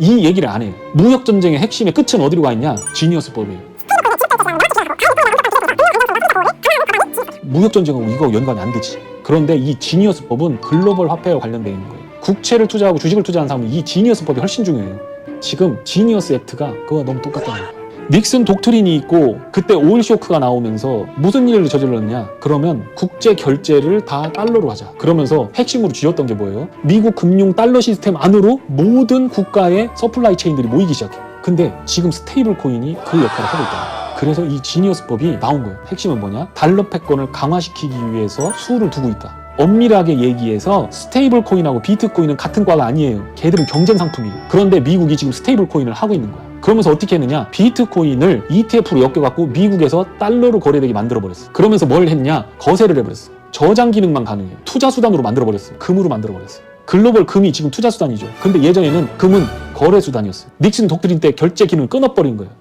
이 얘기를 안 해요. 무역 전쟁의 핵심의 끝은 어디로 가 있냐? 지니어스법이에요. 무역 전쟁하고 이거 연관이 안 되지. 그런데 이 지니어스법은 글로벌 화폐와 관련되어 있는 거예요. 국채를 투자하고 주식을 투자하는 사람은 이 지니어스법이 훨씬 중요해요. 지금 지니어스 액트가 그거와 너무 똑같다는 거예요. 닉슨 독트린이 있고 그때 오일 쇼크가 나오면서 무슨 일을 저질렀냐? 그러면 국제 결제를 다 달러로 하자. 그러면서 핵심으로 쥐었던 게 뭐예요? 미국 금융 달러 시스템 안으로 모든 국가의 서플라이 체인들이 모이기 시작해. 근데 지금 스테이블 코인이 그 역할을 하고 있다. 그래서 이 지니어스법이 나온 거예요. 핵심은 뭐냐? 달러 패권을 강화시키기 위해서 수를 두고 있다. 엄밀하게 얘기해서 스테이블 코인하고 비트코인은 같은 과가 아니에요. 걔들은 경쟁 상품이에요. 그런데 미국이 지금 스테이블 코인을 하고 있는 거야. 그러면서 어떻게 했느냐? 비트코인을 ETF로 엮여갖고 미국에서 달러로 거래되게 만들어버렸어. 그러면서 뭘 했냐? 거세를 해버렸어. 저장 기능만 가능해요. 투자 수단으로 만들어버렸어요. 금으로 만들어버렸어요. 글로벌 금이 지금 투자 수단이죠. 근데 예전에는 금은 거래 수단이었어요. 닉슨 독트린 때 결제 기능 끊어버린 거예요.